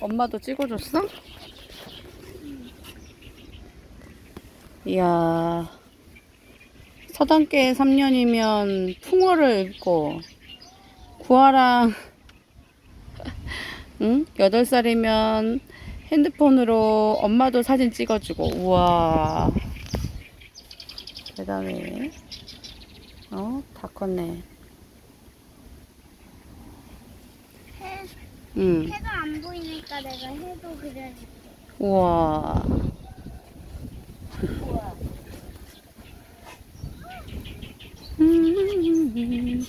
엄마도 찍어줬어? 이야. 서당계 3년이면 풍어를 읽고, 구아랑, 응? 8살이면 핸드폰으로 엄마도 사진 찍어주고, 우와. 대단해. 어? 다 컸네. 해, 응. 해가 안 보이 내가 해도 그려줄게. 우와. 음.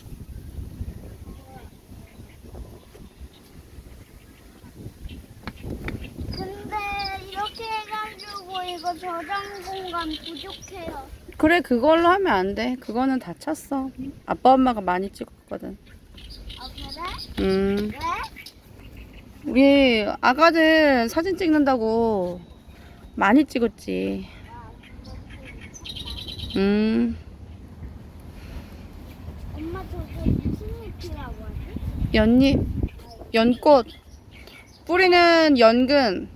근데 이렇게 해가지고 이거 저장 공간 부족해요. 그래, 그걸로 하면 안 돼. 그거는 다 찼어. 아빠, 엄마가 많이 찍었거든. 아 그래? 음. 왜? 우리 아가들 사진 찍는다고 많이 찍었지. 아, 음. 엄마 저게 무슨 잎이라고 하지? 연잎, 연꽃. 뿌리는 연근.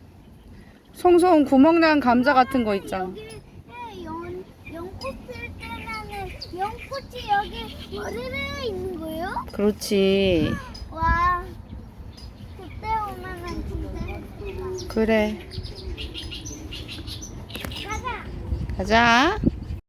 송송 구멍난 감자 같은 거 있잖아. 여기 연 연꽃 필 때는 연꽃이 여기 머리에 있는 거예요? 그렇지. 와 그때 오면은 진짜 예쁘다. 그래. 가자. 가자.